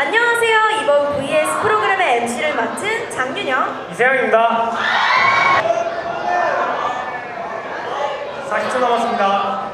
안녕하세요. 이번 VS 프로그램의 MC를 맡은 장윤영. 이세영입니다. 40초 남았습니다.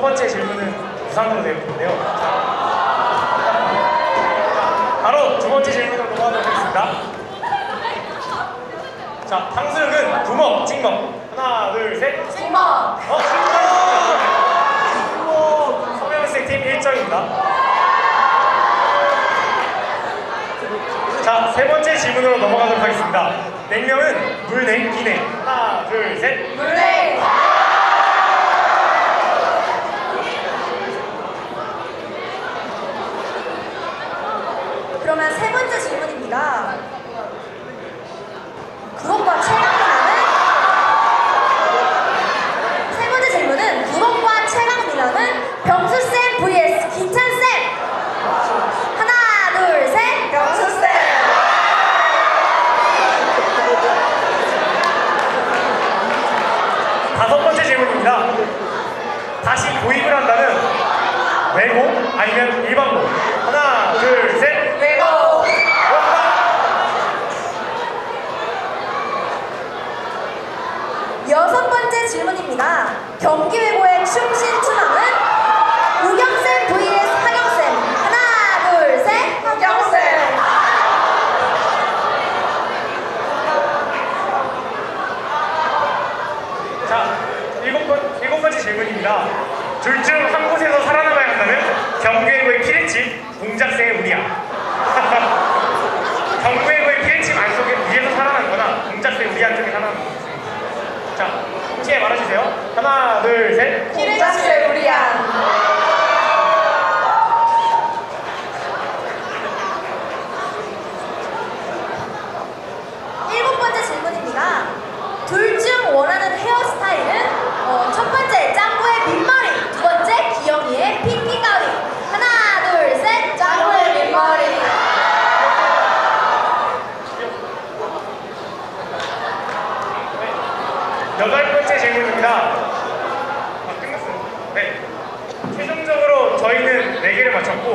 첫 번째 질문은 부산으로 내려보는데요 바로 두 번째 질문으로 넘어가도록 하겠습니다. 자, 탕수육은 구멍, 찍먹. 하나, 둘, 셋. 찍먹! 어, 찍먹! 구멍! 서명생 팀 1점입니다. 자, 세 번째 질문으로 넘어가도록 하겠습니다. 냉면은 물냉, 기냉. 하나, 둘, 셋. 물냉! 얘기한 중에 하나. 자, 함께 말아주세요 하나, 둘, 셋. 키르스 우리야. ければちょっと。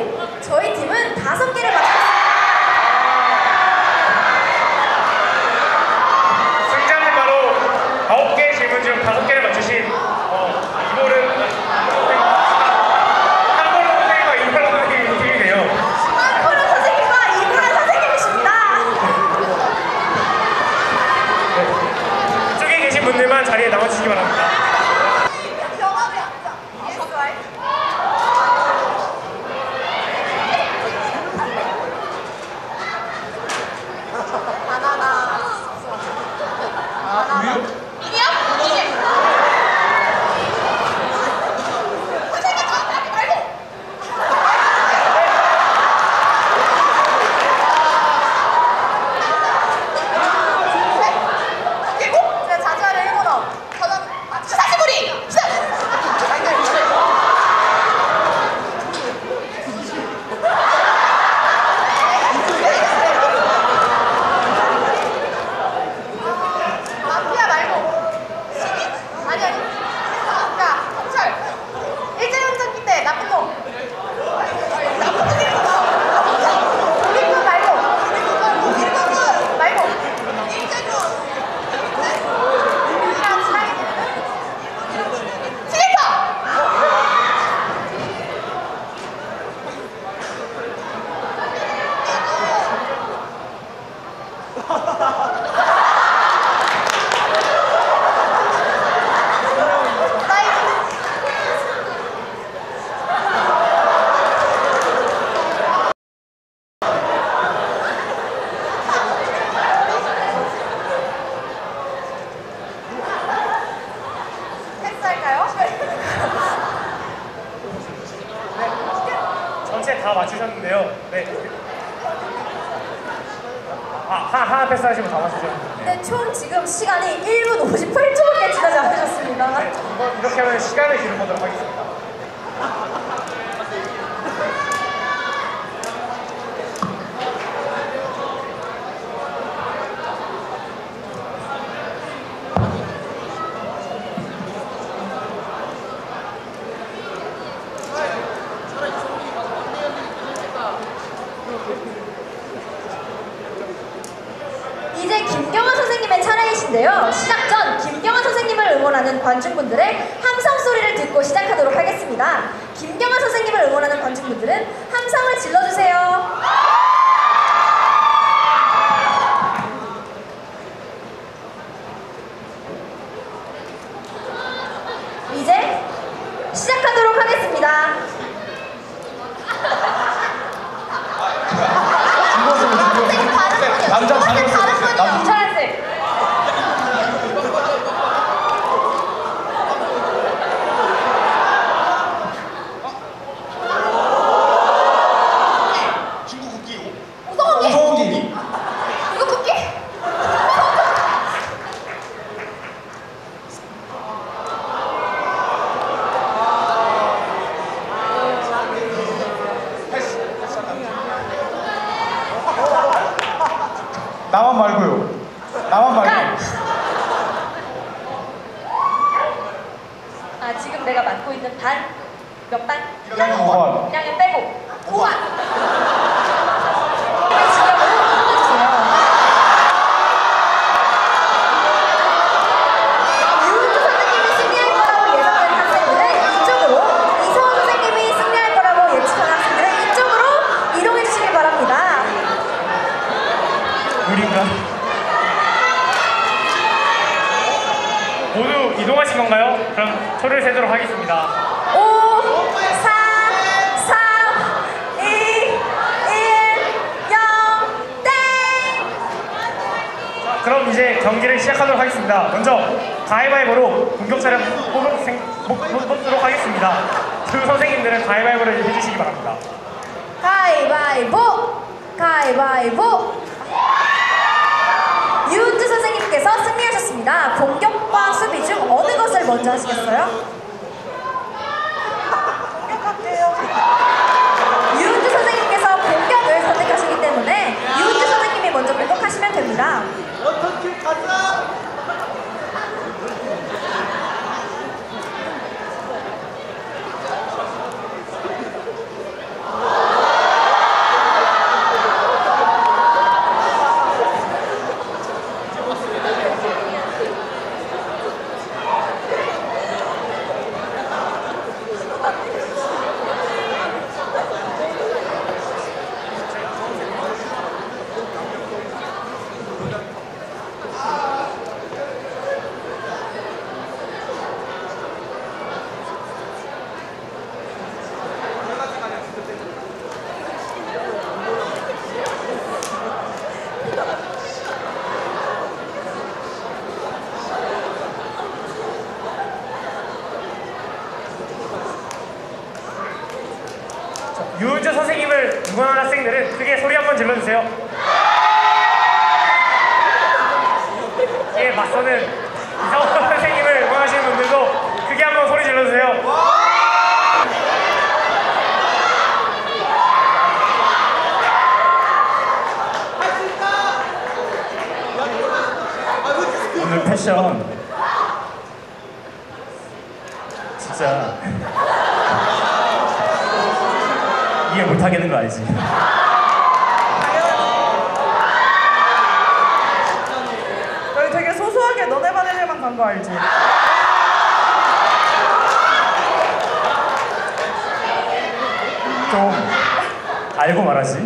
번째 다 맞추셨는데요. 네. 아, 하, 하, 패스하시면 다 맞추셨는데. 네, 총 지금 시간이 1분 58초밖에 지나지 않으셨습니다. 네, 이렇게 하면 시간을 기는 거도록 하겠습니다. 관중분들의 하시기 바랍니다. 가위바위보! 가위바위보! 유은주 선생님께서 승리하셨습니다. 공격과 수비 중 어느 것을 먼저 하시겠어요? 공격할게요. 유은주 선생님께서 공격을 선택하시기 때문에 유은주 선생님이 먼저 공격하시면 됩니다. 어떻게 가자! 좀 알고 말하지.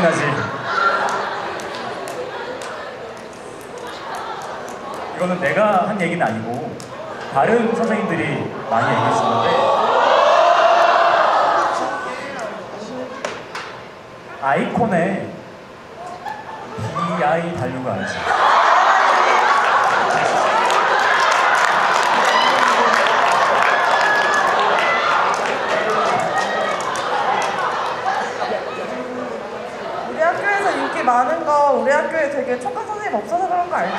생각이 나지. 이거는 내가 한 얘기는 아니고 다른 선생님들이 많이 얘기했었는데 아이콘에 BI 달류가 아니지. 오늘 되게 촉각 선생님 없어서 그런 거 알지?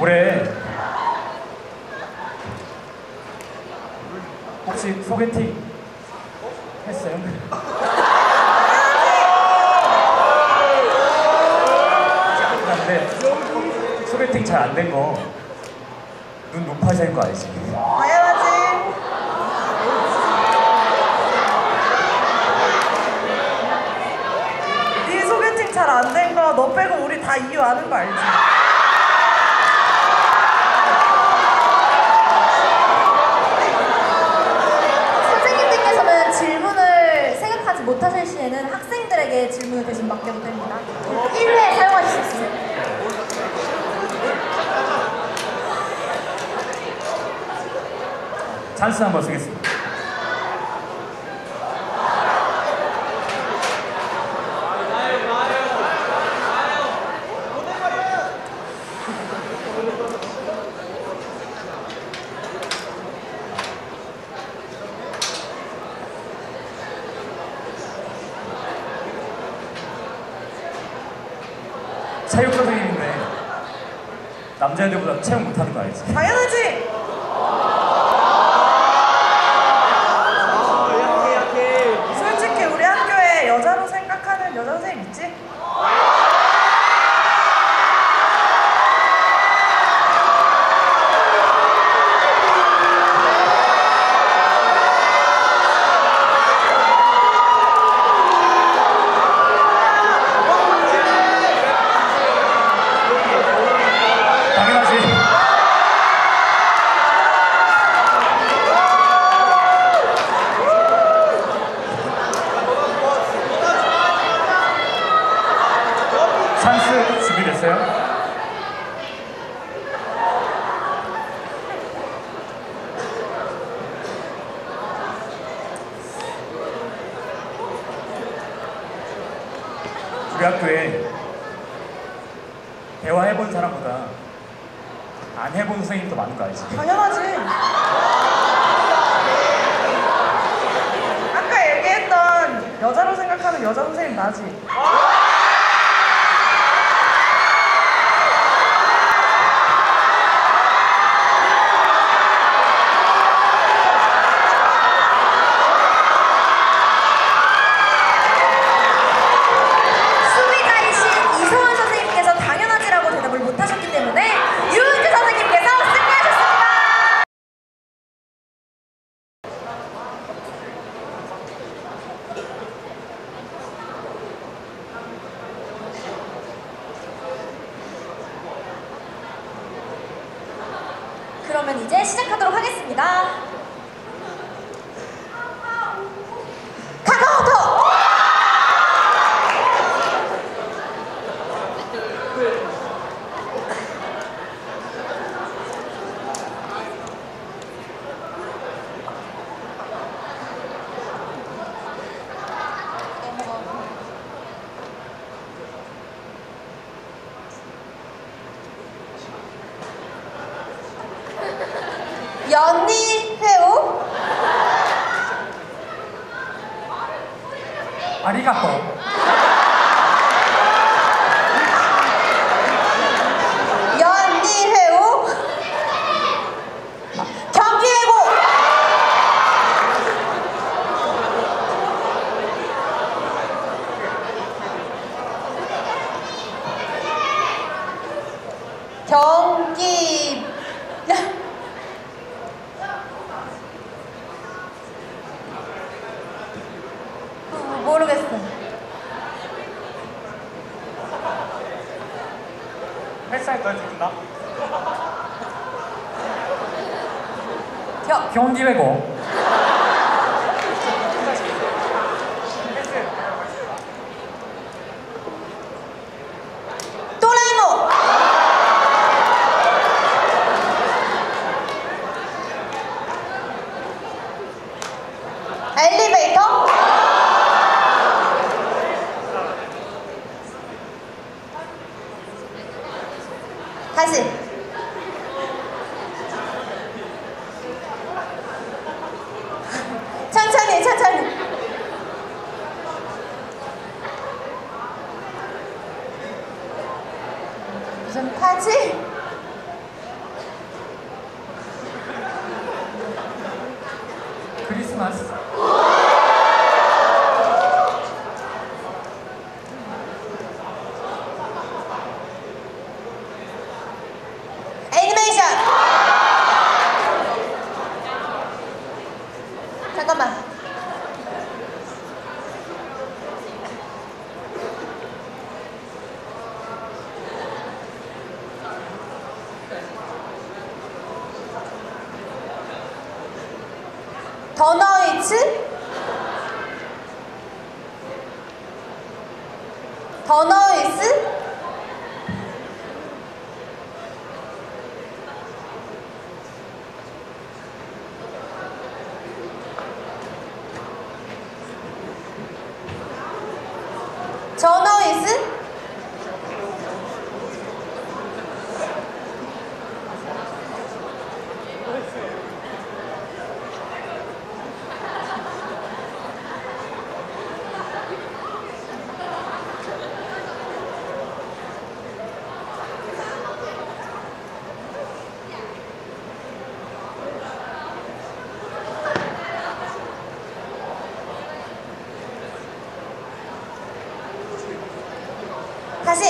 올해 혹시 소개팅 찬스 한번 쓰겠습니다. 체육 선생님인데 남자애들보다 체육 못하는 거 알지? 연니회오 아리가또. 200억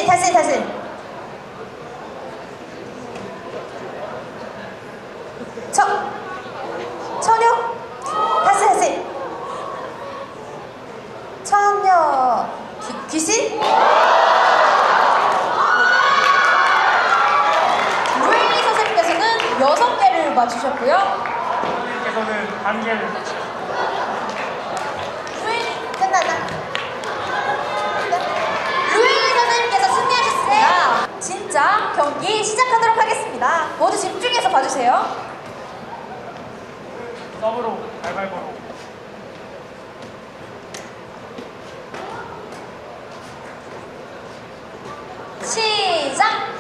开心开心。 경기 시작하도록 하겠습니다. 모두 집중해서 봐주세요. 서브로 발발보로 시작!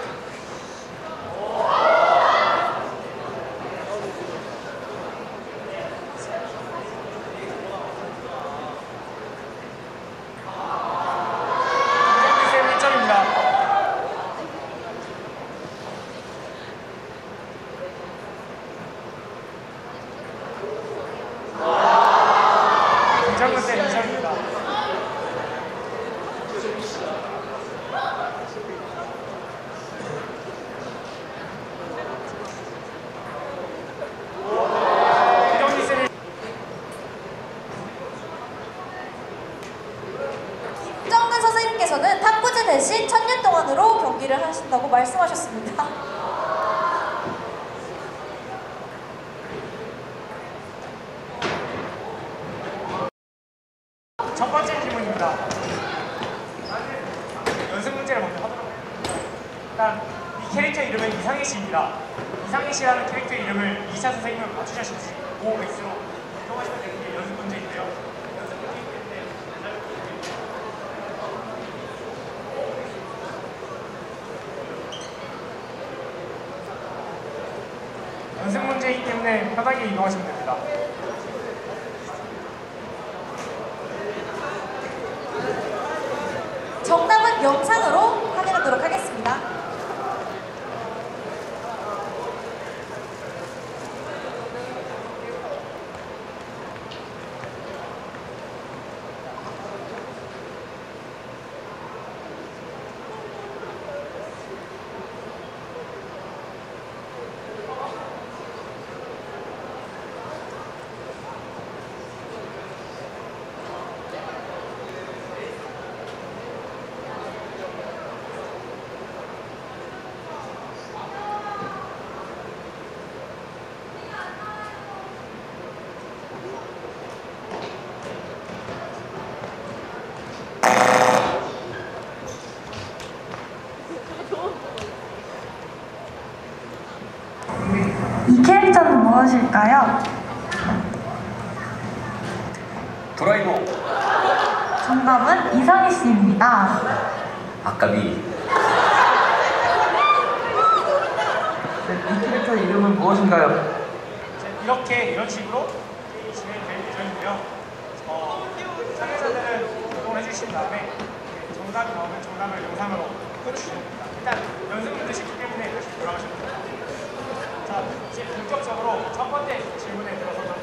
선생님께서는 탁구제 대신 천년 동안으로 경기를 하신다고 말씀하셨습니다. 첫 번째 질문입니다. 연습 문제를 먼저 하도록 하겠습니다. 일단 이 캐릭터 이름은 이상해 씨입니다. 이상해 씨라는 캐릭터 이름을 이사 선생님은 맞추셨습니다. 연습 문제이기 때문에 편하게 이동하시면 됩니다. 정답은 영상으로 확인하도록 하겠습니다. 이 캐릭터는 무엇일까요? 도라이모 정답은 이상희 씨입니다. 아까비 네, 이 캐릭터의 이름은 무엇인가요? 이렇게 이런 식으로 게임이 진행될 예정인데요. 어, 참여자들은 이동을 해주신 다음에 정답이 나오면 정답을 영상으로 보여주시면 됩니다. 일단 연습 문제 시기 때문에 다시 돌아가시면 됩니다. 자, 이제 본격적으로 첫 번째 질문에 들어서도록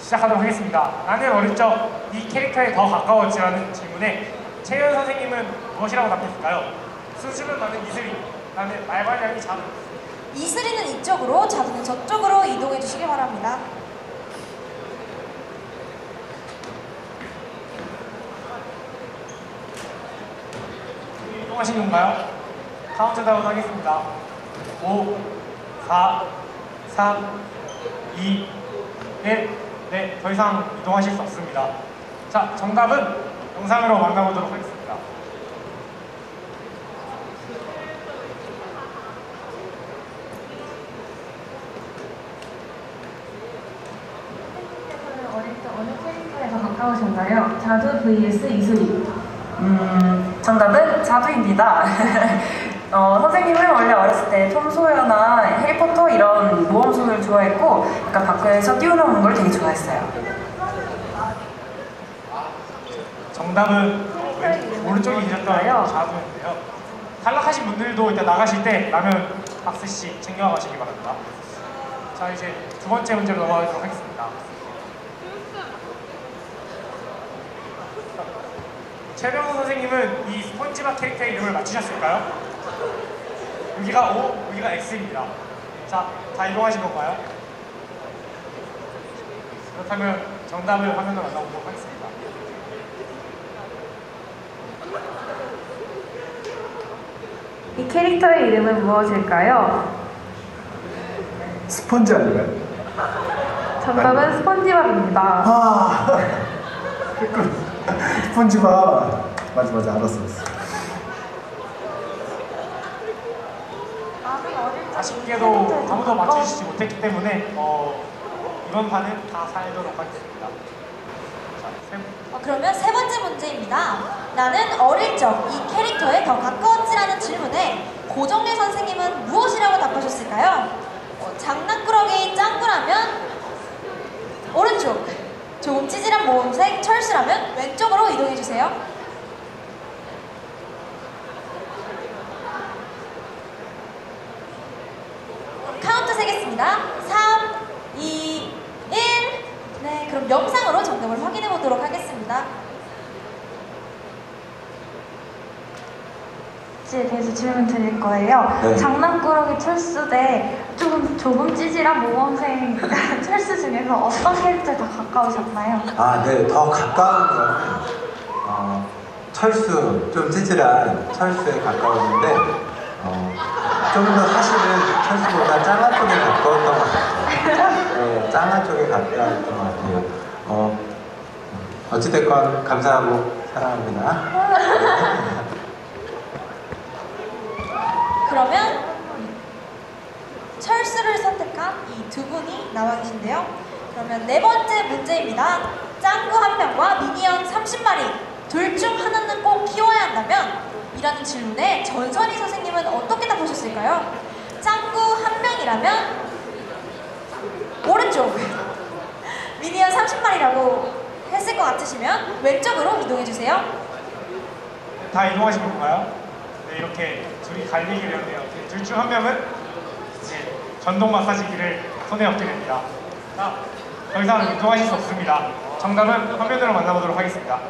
시작하도록 하겠습니다. 나는 어릴 적 이 캐릭터에 더 가까웠지라는 질문에 채연 선생님은 무엇이라고 답했을까요? 수줍음 많은 이슬이, 나는 말괄량이 작은 이슬이는 이쪽으로, 자두는 저쪽으로 이동해 주시기 바랍니다. 이동하신 건가요? 카운트다운 하겠습니다. 5, 4, 3, 2, 1. 네, 더 이상 이동하실 수 없습니다. 자, 정답은 영상으로 만나보도록 하겠습니다. 어릴 때 어느 캐릭터에 더 가까우신가요? 자두 vs 이슬이. 음, 정답은 자두입니다. 어, 선생님은 원래 어렸을 때 톰 소여나 해리포터 이런 모험소를 좋아했고 약간 밖에서 뛰어노는 걸 되게 좋아했어요. 정답은 어, 왼, 오른쪽에 계셨던 자두였는데요. 탈락하신 분들도 이따 나가실 때 라면 박스씩 챙겨가시기 바랍니다. 자, 이제 두 번째 문제로 넘어가도록 하겠습니다. 최병호 선생님은 이 스폰지밥 캐릭터의 이름을 맞추셨을까요? 여기가 O, 여기가 X입니다. 자, 다 이동하신 건가요? 그렇다면 정답을 화면으로 만나보도록 하겠습니다. 이 캐릭터의 이름은 무엇일까요? 스펀지 아닌가요? 정답은 스펀지밥입니다. 아. 스펀지밥. 맞아, 맞아, 알았어. 알았어. 아쉽게도 아무도 맞추시지 못했기 때문에 어, 이번 판은 다 살도록 하겠습니다. 자, 세, 어, 그러면 세 번째 문제입니다. 나는 어릴 적 이 캐릭터에 더 가까웠지라는 질문에 고정래 선생님은 무엇이라고 답하셨을까요? 어, 장난꾸러기 짱구라면 오른쪽, 조금 찌질한 모험생 철수라면 왼쪽으로 이동해 주세요. 카운트 세겠습니다. 3, 2, 1. 네, 그럼 영상으로 정답을 확인해 보도록 하겠습니다. 에 대해서 질문 드릴 거예요. 네. 장난꾸러기 철수 대 조금 조금 찌질한 모범생 철수 중에서 어떤 캐릭터에 더 가까우셨나요? 아, 네, 더 가까운 거는 어, 철수, 좀 찌질한 철수에 가까웠는데 어, 좀 더 사실은 철수보다 짱아 쪽에 가까웠던 것 같아요. 네, 짱아 쪽에 가까웠던 것 같아요. 어, 어찌됐건 감사하고 사랑합니다. 그러면 철수를 선택한 이 두 분이 나와 계신데요. 그러면 네 번째 문제입니다. 짱구 한 명과 미니언 30마리 둘 중 하나는 꼭 키워야 한다면? 이라는 질문에 전선희 선생님은 어떻게 답하셨을까요? 짱구 한 명이라면 오른쪽 미니언 30마리라고 했을 것 같으시면 왼쪽으로 이동해 주세요. 다 이동하신 건가요? 네, 이렇게 둘이 갈리게 되었네요. 둘 중 한 명은 이제 전동 마사지기를 손에 얻게 됩니다. 자, 더 이상 이동하실 수 없습니다. 정답은 화면으로 만나보도록 하겠습니다.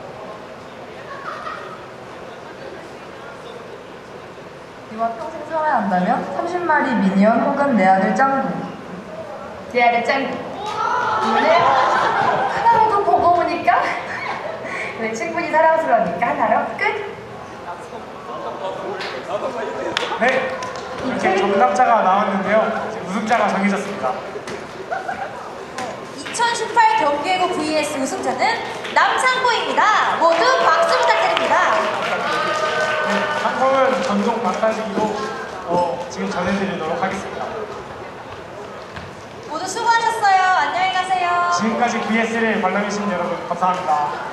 이와 평생 살아야 한다면 30마리 미니언 혹은 내 아들 짱구. 내 아들 짱구. 이번에 하나로도 보고 보니까 왜 충분히 사랑스러우니까 하나로 끝. 네, 이렇게 정답자가 나왔는데요. 우승자가 정해졌습니다. 2018 경기예고 vs 우승자는 남상구입니다. 모두 박수 부탁드립니다. 네, 상품은 전동 마사지기로 어, 지금 전해드리도록 하겠습니다. 모두 수고하셨어요. 안녕히 가세요. 지금까지 VS를 관람해주신 여러분 감사합니다.